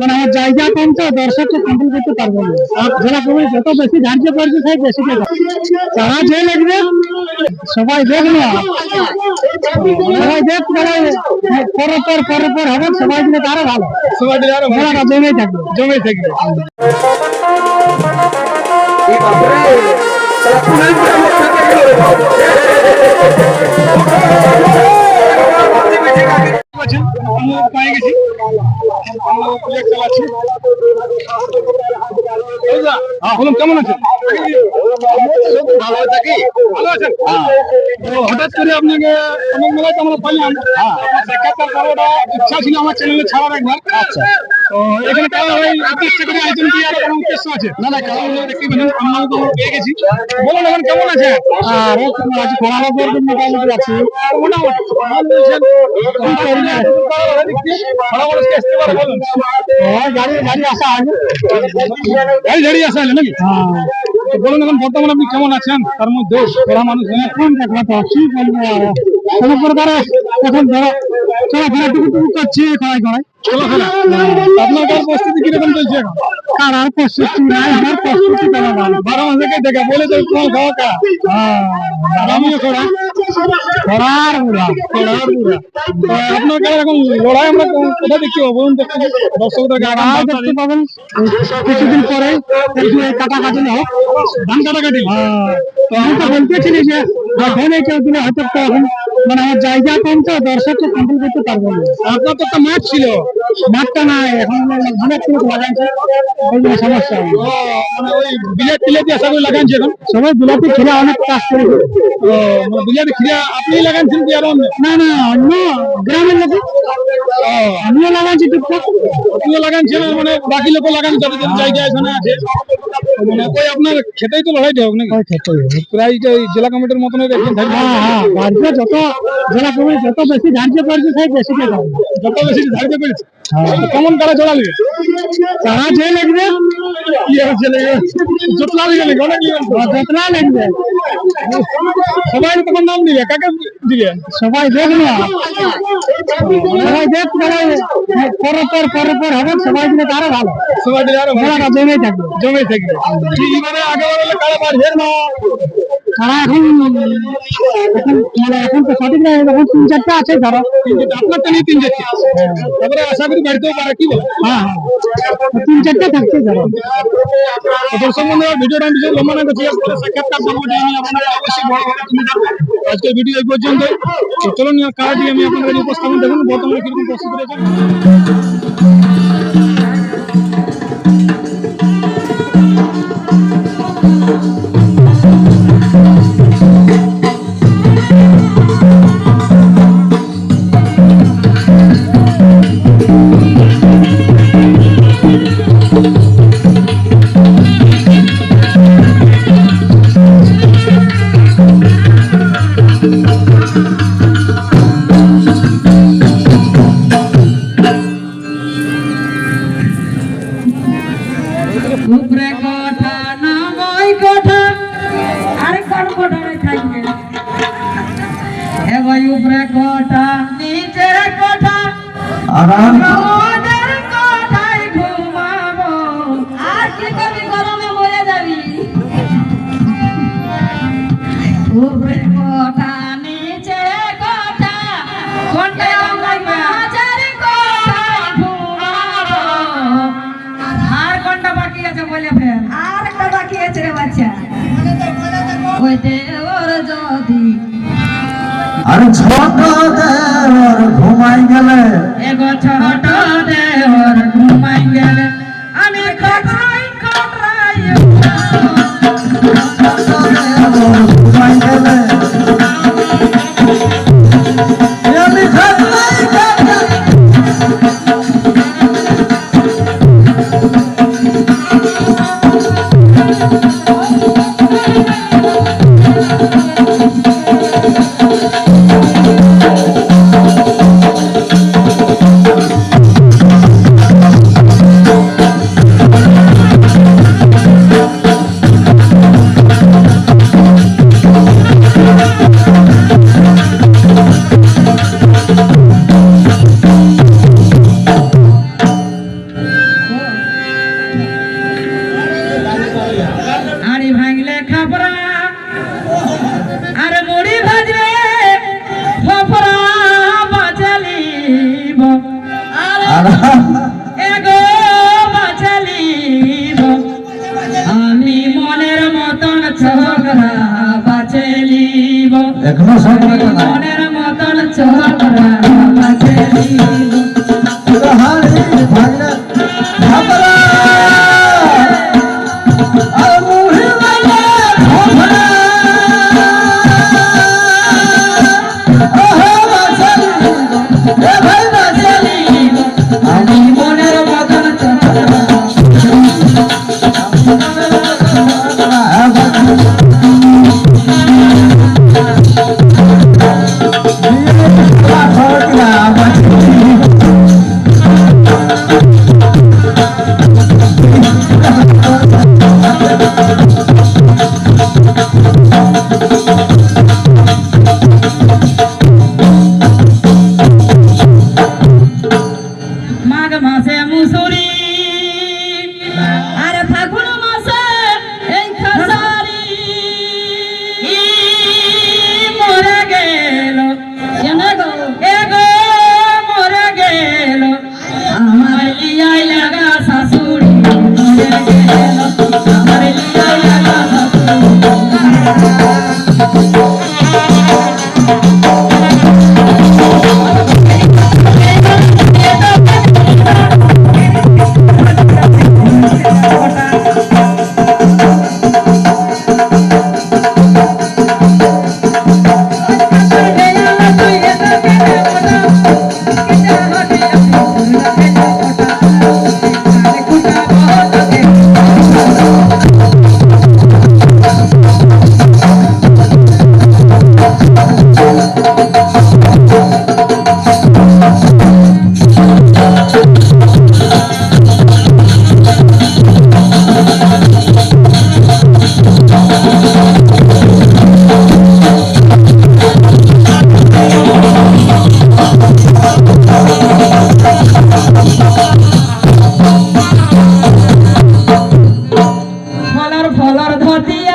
মানে আমার জায়গা কম তো দর্শককে কন্ট্রোল করতে পারব না আর জেলা কমিটি যত বেশি ধার্য করেছে সেই বেশি টাকা তারা যে লাগবে সবাই দেখ না সবাই দেখ সবাই পরের পর পরের পর হবে সবাই দিলে তারও ভালো সবাই দিলে আরও ভালো। মেলাটা জমে থাকবে জমে থাকবে আছেন? আমরা পায়ে গেছি আমরা প্লেট চালাচ্ছি হ্যাঁ, কেমন আছেন? ভালো থাকি ভালো আছেন? তো হঠাৎ করে আপনাকে অনেক মেলায় তো আমরা পাইলাম। আপনার সাক্ষাৎকার করাটা ইচ্ছা ছিল আমার চ্যানেলে ছাড়ার একবার। আচ্ছা। তো এখানে কারণ ওই উদ্দেশ্য করে আয়োজন কি আর কোনো উদ্দেশ্য আছে। না না দেখতে পেলেন আমরাও তো পেয়ে গেছি। বলুন এখন কেমন আছে? আর আছে জন্য মোটামুটি আছে। মোটামুটি গাড়ি গাড়ি আসা আগে গাড়ি ঝাড়ি আসা হলে নাকি? হ্যাঁ। বলুন এখন বর্তমানে আপনি কেমন আছেন? তার মধ্যে পড়া মানুষ হ্যাঁ এখন দেখো তো কি বলব কোনো প্রকারে এখন ধরো করছি আপনার প্রস্তুতি কীরকম চলছে এখন? কার আর প্রস্তুতি নাই আমার প্রস্তুতি করা ভালো। বারো মাস থেকে দেখা? বলে তো কোন খাওয়া কা। হ্যাঁ আমিও করা। আপনার কাছে এখন লড়াই আমরা দেখতে পাবো দেখতে পাবেন। কিছুদিন পরে এই কাটাকাটি হোক। ধান কাটাকাটি হ্যাঁ, তো আমি তো বলতেছিলি যে যখন এই কেউ দিলে হয়তো মানে আমার জায়গা কম তো দর্শককে কন্ট্রোল করতে পারব না। আপনার তো একটা মাঠ ছিল মাঠটা নাই এখন অনেক কিছু লাগাইছে সমস্যা মানে ওই বিলেট টিলেট আশা করি লাগানছে এখন? সবাই বিলাতি খেলে অনেক কাজ করেছে ও, মানে আপনি লাগানছেন কি আর না না অন্য গ্রামের লোক। আমিও লাগাইছি টুকটাক। আপনিও লাগানছেন মানে বাকি লোক লাগান যাদের জায়গা এখানে আছে। মানে ওই আপনার খেতেই তো লড়াইটা হোক নাকি? প্রায় ওই জেলা কমিটির মতন হ্যাঁ হ্যাঁ যত জেলা কমিটি যত বেশি ধার্য করেছে সেই বেশি টাকা যত বেশি হ্যাঁ। তো কেমন কারা জড়ালে তারা যে লাগবে আর দিলে অনেক লিবেন লাগবে সবাই তখন নাম দিবে কাকে দিবে? সবাই দেখ না। সবাই দেখ সবাই পরের পর হবে সবাই দিলে তারও ভালো। সবাই দিলে আরও ভালো। জমে থাকবে। জমে থাকবে। ঠিক এবারে আগে কারা বাড়বে না। তারা এখন এখন মানে তো সঠিক এখন তিন চারটা আছে ধরো। তিন চারটে তারপরে আশা করি বাড়িতেও পারে কি বলে? হ্যাঁ হ্যাঁ। তিন চারটা থাকছে ধরো। তো দর্শক বন্ধুরা ভিডিওটা আমি বেশি লম্বা না করছি সাক্ষাৎকার করব যে আমি আপনারা অবশ্যই বড় বড় তুলে ধরবো আজকের ভিডিও এই পর্যন্ত। তো চলুন কারাটি আমি আপনাদের উপস্থাপন দেখুন বর্তমানে কীরকম প্রস্তুত রয়েছে? কোঠা রে থাকবে হে ভাই আর আর মুড়ি ভাজলে ফপরা বাঁচালিব এগো বাঁচালিব আমি মনের মতন ছগরা বাঁচলিব এখনও সব মনের আমার